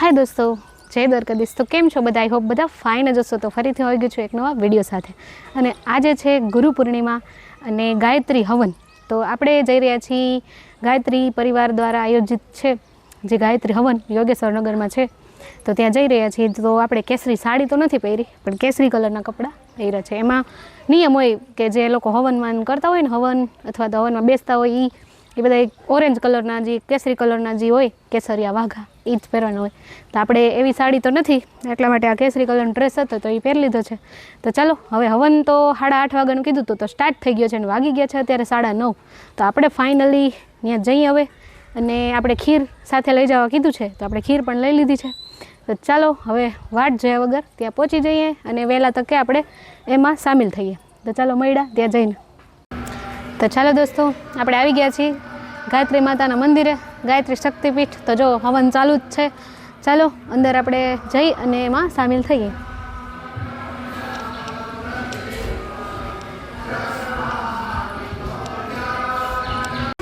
હાય દોસ્તો, જય દ્વારકાધીશ. તો કેમ છો બધા? આઈ હોપ બધા ફાઇન જ હશો. તો ફરીથી આવી ગયું છું એક નવા વીડિયો સાથે. અને આજે છે ગુરુ પૂર્ણિમા અને ગાયત્રી હવન. તો આપણે જઈ રહ્યા છીએ ગાયત્રી પરિવાર દ્વારા આયોજિત છે જે ગાયત્રી હવન યોગેશ્વર નગરમાં છે. તો ત્યાં જઈ રહ્યા છીએ. તો આપણે કેસરી સાડી તો નથી પહેરી, પણ કેસરી કલરના કપડાં પહેર્યા છે. એમાં નિયમ હોય કે જે લોકો હવનમાં કરતા હોય ને હવન અથવા તો હવનમાં બેસતા હોય એ એ બધા ઓરેન્જ કલરના જે, કેસરી કલરના જે હોય કેસરિયા વાઘા એ જ પહેરવાના હોય. તો આપણે એવી સાડી તો નથી, એટલા માટે આ કેસરી કલરનો ડ્રેસ હતો, તો એ પહેરી લીધો છે. તો ચાલો, હવે હવન તો સાડા આઠ વાગ્યાનું કીધું હતું તો સ્ટાર્ટ થઈ ગયો છે અને વાગી ગયા છે અત્યારે સાડા નવ. તો આપણે ફાઇનલી ત્યાં જઈએ હવે, અને આપણે ખીર સાથે લઈ જવા કીધું છે, તો આપણે ખીર પણ લઈ લીધી છે. તો ચાલો, હવે વાટ જોયા વગર ત્યાં પહોંચી જઈએ, અને વહેલા તકે આપણે એમાં સામેલ થઈએ. તો ચાલો મળ્યા ત્યાં જઈને. તો ચાલો દોસ્તો, આપણે આવી ગયા છીએ. ગાયત્રી માતાના મંદિરે, ગાયત્રી શક્તિપીઠ તો જો હવન ચાલુ જ છે. ચાલો, અંદર આપણે જઈ અને એમાં સામેલ થઈએ.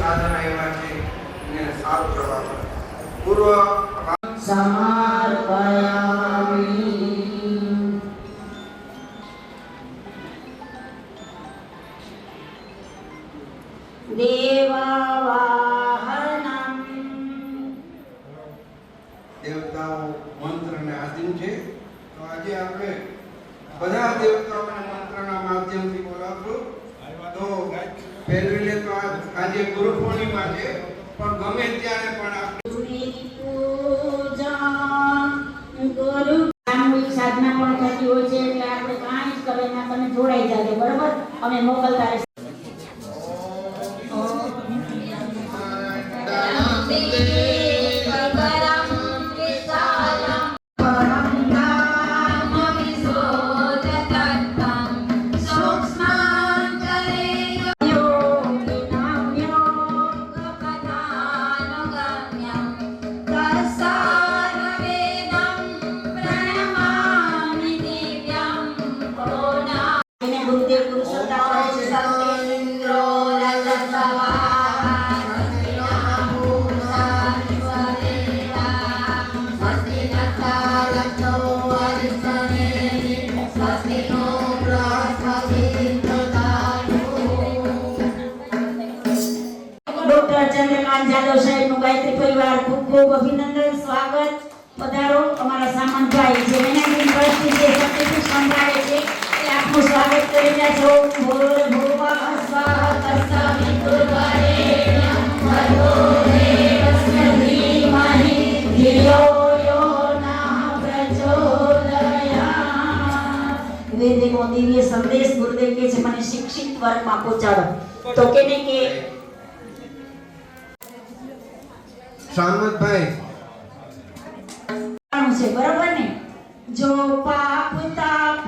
સાધના એવા છે એને સારું કરવા પડે. પૂર્વ સમર્પયામિ દેવાવાહનમ દેવતાઓ મંત્રને આધીન છે. તો આજે આપણે બધા દેવતાઓને મંત્રના માધ્યમથી બોલાવશું તો આજે ગુરુ પૂર્ણિમા છે, પણ ગમે ત્યારે પણ આપણે સાધના પણ થતી હોય છે, એટલે આપણે કાંઈ જ કરે ના તમે જોડાઈ જાજો, બરોબર? અમે મોકલતા અભિનંદન, સ્વાગત. પધારો. અમારા સામંતભાઈ જે મેનેજિંગ ટ્રસ્ટી છે, શક્તિપીઠ સંભાળે છે, એ આપનું સ્વાગત કરી રહ્યા છો. બોલ ભૂવા દિવ્ય સંદેશ ગુરુદેવ કે છે, મને શિક્ષિત વર્ગમાં પહોંચાડો. તો કે કે કરવાનું છે બરોબર ને? જો પાપ તાપ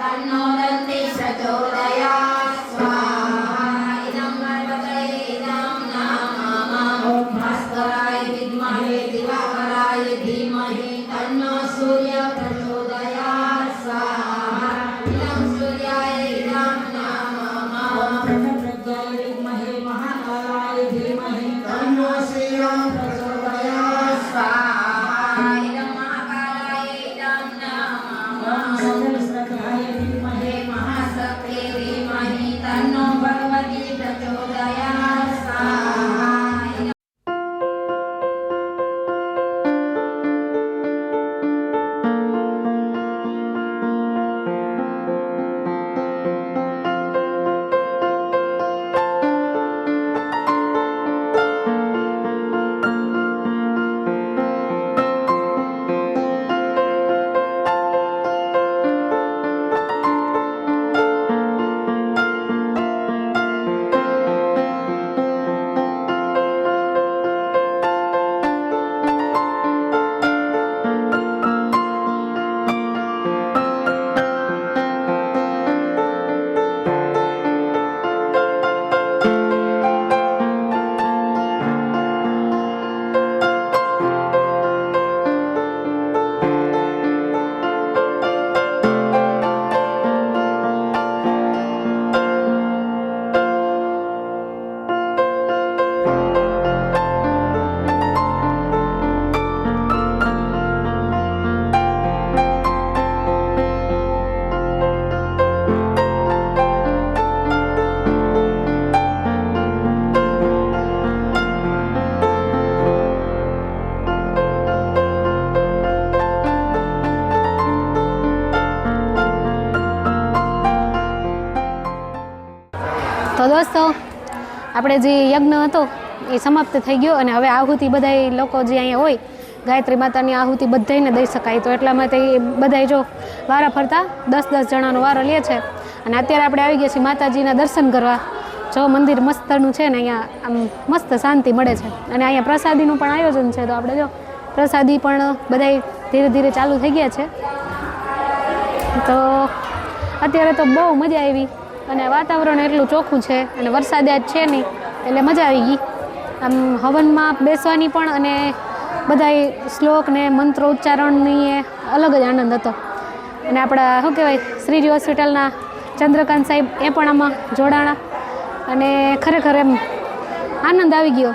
തന്നോടത്തെ സജോദ દોસ્તો આપણે જે યજ્ઞ હતો, એ સમાપ્ત થઈ ગયો અને હવે આહુતિ બધાય લોકો જે અહીંયા હોય, ગાયત્રી માતાની આહુતિ બધાને દઈ શકાય. તો એટલા માટે એ બધાય જો વારા ફરતા દસ દસ જણાનો વારો લે છે. અને અત્યારે આપણે આવી ગયા છીએ માતાજીના દર્શન કરવા. જો મંદિર મસ્તનું છે ને અહીંયા આમ મસ્ત શાંતિ મળે છે. અને અહીંયા પ્રસાદીનું પણ આયોજન છે. તો આપણે જો પ્રસાદી પણ બધાય ધીરે ધીરે ચાલુ થઈ ગયા છે. તો અત્યારે તો બહુ મજા આવી. અને વાતાવરણ એટલું ચોખ્ખું છે અને વરસાદ આજ છે નહીં, એટલે મજા આવી ગઈ. આમ હવનમાં બેસવાની પણ અને બધાય શ્લોક ને મંત્રો ઉચ્ચારણની એ અલગ જ આનંદ હતો. અને આપણા, શું કહેવાય, શ્રીજી હોસ્પિટલના ચંદ્રકાંત સાહેબ એ પણ આમાં જોડાણા. અને ખરેખર એમ આનંદ આવી ગયો.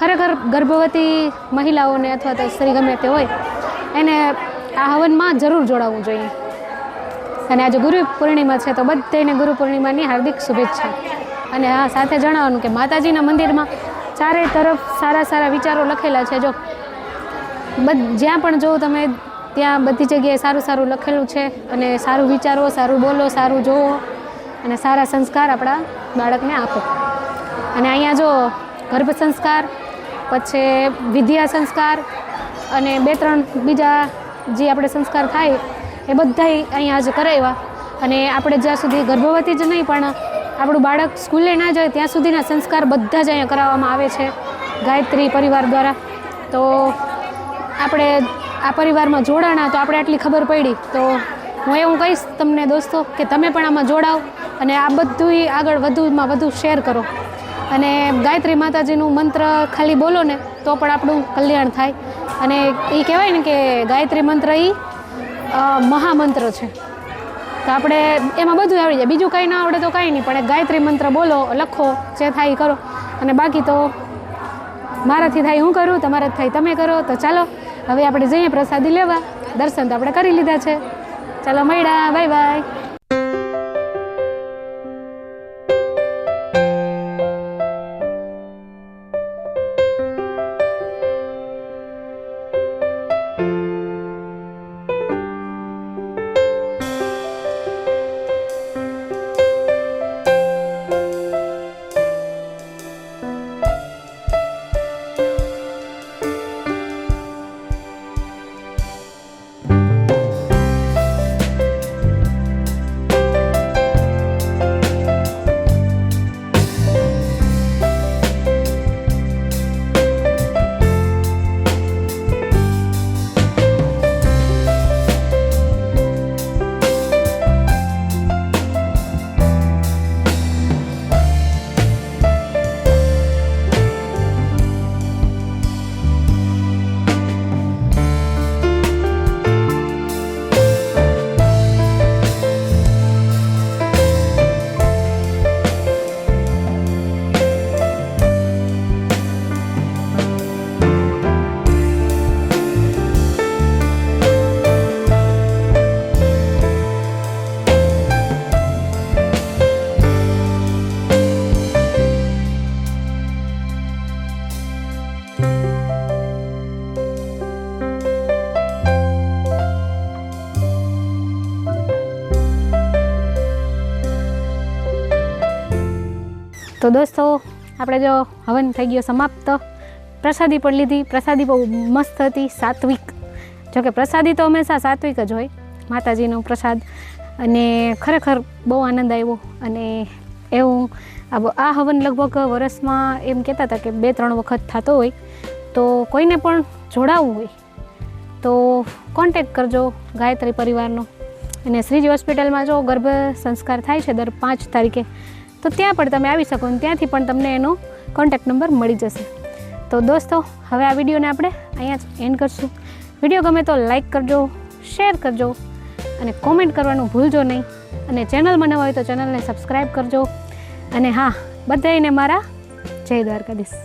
ખરેખર ગર્ભવતી મહિલાઓને અથવા તો સ્ત્રી ગમે તે હોય, એને આ હવનમાં જરૂર જોડાવવું જોઈએ. અને આજે ગુરુ પૂર્ણિમા છે તો બધાને ગુરુ પૂર્ણિમાની હાર્દિક શુભેચ્છા. અને હા સાથે જણાવવાનું કે માતાજીના મંદિરમાં ચારે તરફ સારા સારા વિચારો લખેલા છે. જો જ્યાં પણ જોવો તમે, ત્યાં બધી જગ્યાએ સારું સારું લખેલું છે અને સારું વિચારો, સારું બોલો, સારું જોવો અને સારા સંસ્કાર આપણા બાળકને આપો. અને અહીંયા જો ગર્ભ સંસ્કાર, પછી વિદ્યા સંસ્કાર અને બે ત્રણ બીજા જે આપણે સંસ્કાર થાય એ બધાય અહીંયા જ કરાવ્યા અને આપણે જ્યાં સુધી ગર્ભવતી જ નહીં, પણ આપણું બાળક સ્કૂલે ના જાય ત્યાં સુધીના સંસ્કાર બધા જ અહીંયા કરાવવામાં આવે છે, ગાયત્રી પરિવાર દ્વારા. તો આપણે આ પરિવારમાં જોડાણા તો આપણે આટલી ખબર પડી. તો હું એવું કહીશ તમને દોસ્તો કે તમે પણ આમાં જોડાઓ અને આ બધું આગળ વધુમાં વધુ શેર કરો. અને ગાયત્રી માતાજીનું મંત્ર ખાલી બોલો ને, તો પણ આપણું કલ્યાણ થાય. અને એ કહેવાય ને કે ગાયત્રી મંત્ર એ મહામંત્ર છે. તો આપણે એમાં બધું આવડી જાય. બીજું કંઈ ના આવડે તો કાંઈ નહીં, પણ ગાયત્રી મંત્ર બોલો, લખો, જે થાય કરો. અને બાકી તો મારાથી થાય, હું કરું, તમારાથી થાય, તમે કરો. તો ચાલો, હવે આપણે જઈએ પ્રસાદી લેવા. દર્શન તો આપણે કરી લીધા છે. ચાલો, મળ્યા. Bye bye. તો દોસ્તો, આપણે જો હવન થઈ ગયો સમાપ્ત. પ્રસાદી પણ લીધી. પ્રસાદી બહુ મસ્ત હતી, સાત્વિક. જોકે પ્રસાદી તો હંમેશા સાત્વિક જ હોય, માતાજીનો પ્રસાદ. અને ખરેખર બહુ આનંદ આવ્યો. અને એવું, આ હવન લગભગ વર્ષમાં એમ કહેતા હતા કે બે ત્રણ વખત થતો હોય. તો કોઈને પણ જોડાવવું હોય, તો કોન્ટેક કરજો ગાયત્રી પરિવારનો. અને શ્રીજી હોસ્પિટલમાં જો ગર્ભ સંસ્કાર થાય છે, દર પાંચ તારીખે તો ત્યાં પણ તમે આવી શકો અને ત્યાંથી પણ તમને એનો કોન્ટેક્ટ નંબર મળી જશે. તો દોસ્તો, હવે આ વિડીયોને આપણે અહીંયા જ એન્ડ કરશું. વીડિયો ગમે તો લાઈક કરજો શેર કરજો અને કોમેન્ટ કરવાનું ભૂલજો નહીં. અને ચેનલમાં નવા હોય તો ચેનલને સબસ્ક્રાઈબ કરજો. અને હા બધાને મારા જય દ્વારકાધીશ.